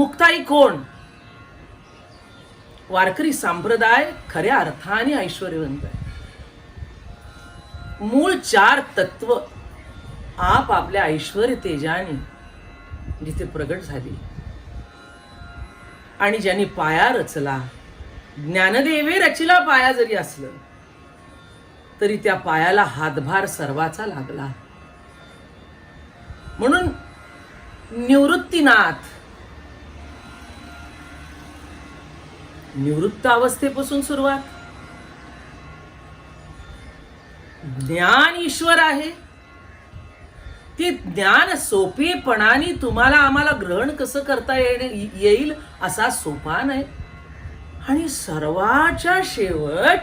मुक्ताई कोण? वारकरी संप्रदाय खऱ्या अर्थाने ऐश्वर्यवंत आहे. मूळ चार तत्व आप आपल्या ऐश्वर तेजाने जिथे प्रगट झाली. आणि ज्यांनी पाया रचला ज्ञानदेवे रचिला पाया जरी असलं तरी त्या पायाला हातभार सर्वाचा लागला. म्हणून निवृत्तीनाथ निवृत्त अवस्थेपासून सुरुवात. ज्ञान ईश्वर आहे. ते ज्ञान सोपेपणाने तुम्हाला आम्हाला ग्रहण कसं करता येणे येईल असा सोपान आहे आणि सर्वाच्या शेवट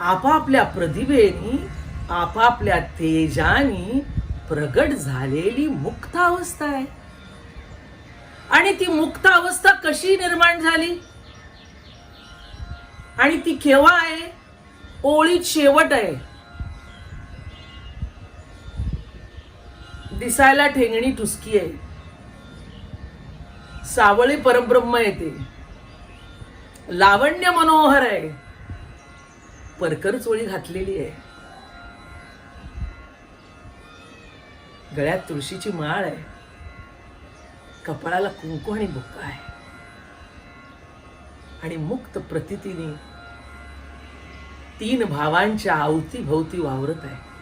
आपापल्या प्रतिभेनी आपापल्या तेजानी प्रगट झालेली मुक्त अवस्था आहे. आणि ती मुक्त अवस्था कशी निर्माण झाली? आणि ती केव्हा आहे? ओळीत शेवट आहे. दिसायला ठेंगणी ठुसकी आहे. सावळी परब्रह्म येते. लावण्य मनोहर आहे. परकर चोळी घातलेली आहे. गळ्यात तुळशीची माळ आहे. कपाळाला कुंकू आणि बुक्का आहे. आणि मुक्त प्रतितीने तीन भावांच्या अवतीभोवती वावरत आहे.